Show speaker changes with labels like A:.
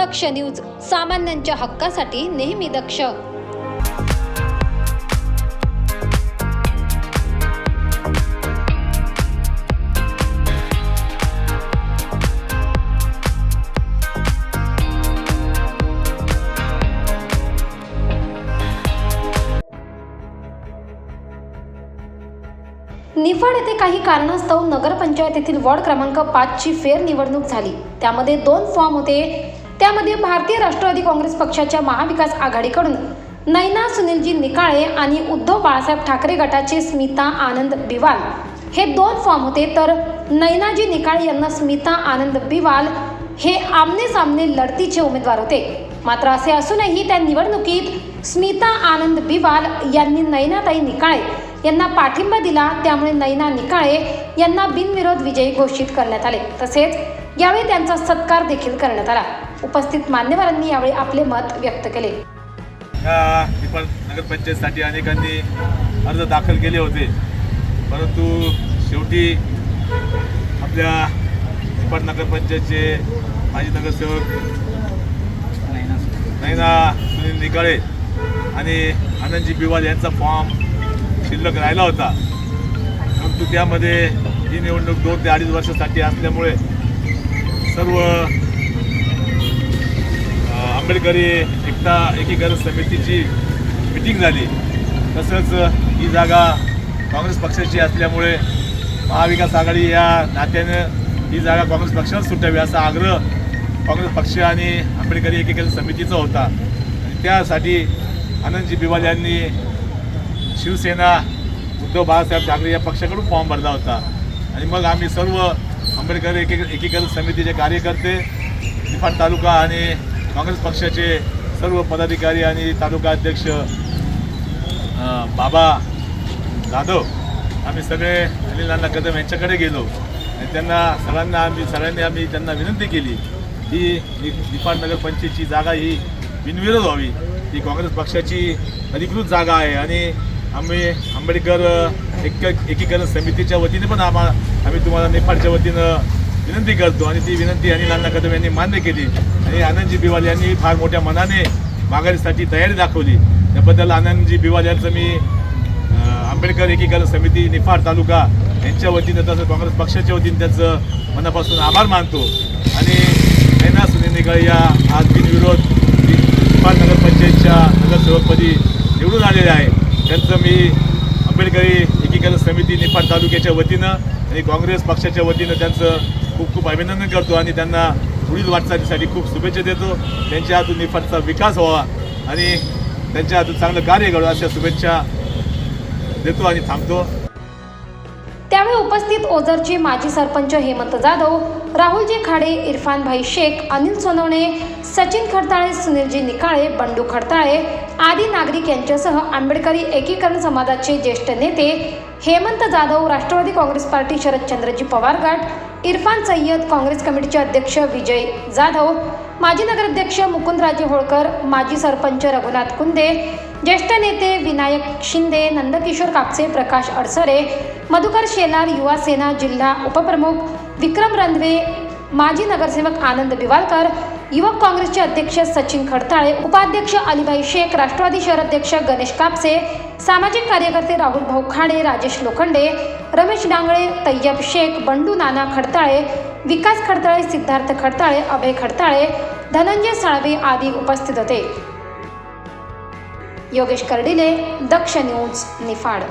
A: दक्ष news सामान्यांच्या हक्कासाठी नेहमी दक्ष. निफाड येथे काही कारणास्तव नगरपंचायत येथील वॉर्ड क्रमांक पाचची फेर निवडणूक झाली. त्यामध्ये दोन फॉर्म होते. त्यामध्ये भारतीय राष्ट्रवादी काँग्रेस पक्षाच्या महाविकास आघाडीकडून नैना सुनीलजी निकाळे आणि उद्धव बाळासाहेब ठाकरे गटाचे स्मिता आनंद बिवाल हे दोन फॉर्म होते. तर नैनाजी निकाळे यांना स्मिता आनंद बिवाल हे आमने सामने लढतीचे उमेदवार होते. मात्र असे असूनही त्या निवडणुकीत स्मिता आनंद बिवाल यांनी नैनाताई निकाळे यांना पाठिंबा दिला. त्यामुळे नैना निकाळे यांना बिनविरोध विजयी घोषित करण्यात आले. तसेच यावेळी त्यांचा सत्कार देखील करण्यात आला. उपस्थित मान्यवरांनी यावेळी आपले मत व्यक्त केले.
B: या नगरपंचायतसाठी अनेकांनी अर्ज दाखल केले होते. परंतु शेवटी आपल्या निफाड नगरपंचायतचे माजी नगरसेवक नैना सुनील निकाळे आणि आनंदजी बिवाल यांचा फॉर्म शिल्लक राहिला होता. परंतु त्यामध्ये ही निवडणूक दोन ते अडीच वर्षासाठी असल्यामुळे सर्व आंबेडकरी एकता एकीकरण समितीची मिटिंग झाली. तसंच ही जागा काँग्रेस पक्षाची असल्यामुळे महाविकास आघाडी या नात्यानं ही जागा काँग्रेस पक्षाला सुटावी असा आग्रह काँग्रेस पक्ष आणि आंबेडकरी एकीकरण समितीचा होता. आणि त्यासाठी आनंदजी बिवाल यांनी शिवसेना उद्धव बाळासाहेब ठाकरे या पक्षाकडून फॉर्म भरला होता. आणि मग आम्ही सर्व आंबेडकर एकी एकीकरण समितीचे कार्यकर्ते निफाड तालुका आणि काँग्रेस पक्षाचे सर्व पदाधिकारी आणि तालुका अध्यक्ष बाबा जाधव आम्ही सगळे अनिल कदम यांच्याकडे गेलो. आणि त्यांना सगळ्यांना आम्ही सगळ्यांनी आम्ही त्यांना विनंती केली ही नि- निफाड नगरपंचायतची जागा ही बिनविरोध व्हावी. ही काँग्रेस पक्षाची अधिकृत जागा आहे आणि आम्ही आंबेडकर एक एकीकरण समितीच्या वतीने पण आम्हा आम्ही तुम्हाला निफाडच्या वतीनं विनंती करतो आणि ती विनंती अनिल अण्णा कदम यांनी मान्य केली. आणि आनंदजी बिवाल यांनी फार मोठ्या मनाने माघारीसाठी तयारी दाखवली. त्याबद्दल आनंदजी बिवाल यांचं मी आंबेडकर एकीकरण समिती निफाड तालुका यांच्या वतीनं तसंच काँग्रेस पक्षाच्या वतीनं त्यांचं मनापासून आभार मानतो. आणि नैना सुनील निकाळे या आज बिनविरोध निफाड नगरपंचायतच्या नगरसेवकपदी निवडून आलेले आहे. त्यांचं मी आंबेडकरी एकीकरण समिती निफाड तालुक्याच्या वतीनं आणि काँग्रेस पक्षाच्या वतीनं त्यांचं खूप खूप अभिनंदन करतो आणि त्यांना पुढील वाटचालीसाठी खूप शुभेच्छा देतो. त्यांच्या हातून निफाडचा विकास व्हावा आणि त्यांच्या हातून चांगलं कार्य घडवा अशा शुभेच्छा देतो आणि थांबतो.
A: त्यावेळी उपस्थित ओझरचे माजी सरपंच हेमंत जाधव राहुलजी खाडे इरफान भाई शेख अनिल सोनवणे सचिन खडताळे सुनीलजी निकाळे बंडू खडताळे आदी नागरिक यांच्यासह आंबेडकरी एकीकरण समाजाचे ज्येष्ठ नेते हेमंत जाधव राष्ट्रवादी काँग्रेस पार्टी शरदचंद्रजी पवार गट इरफान सय्यद काँग्रेस कमिटीचे अध्यक्ष विजय जाधव माजी नगराध्यक्ष मुकुंदराजे होळकर माजी सरपंच रघुनाथ कुंदे ज्येष्ठ नेते विनायक शिंदे नंदकिशोर कापसे प्रकाश अडसरे मधुकर शेलार युवा सेना जिल्हा उपप्रमुख विक्रम रंधवे माजी नगरसेवक आनंद बिवालकर युवक काँग्रेसचे अध्यक्ष सचिन खडताळे उपाध्यक्ष अलिभाई शेख राष्ट्रवादी शहर अध्यक्ष गणेश कापसे सामाजिक कार्यकर्ते राहुल भाऊ खाडे राजेश लोखंडे रमेश डांगळे तय्यब शेख बंडू नाना खडताळे विकास खडताळे सिद्धार्थ खडताळे अभय खडताळे धनंजय साळवे आदी उपस्थित होते. योगेश कर्डिले दक्ष न्यूज निफाड.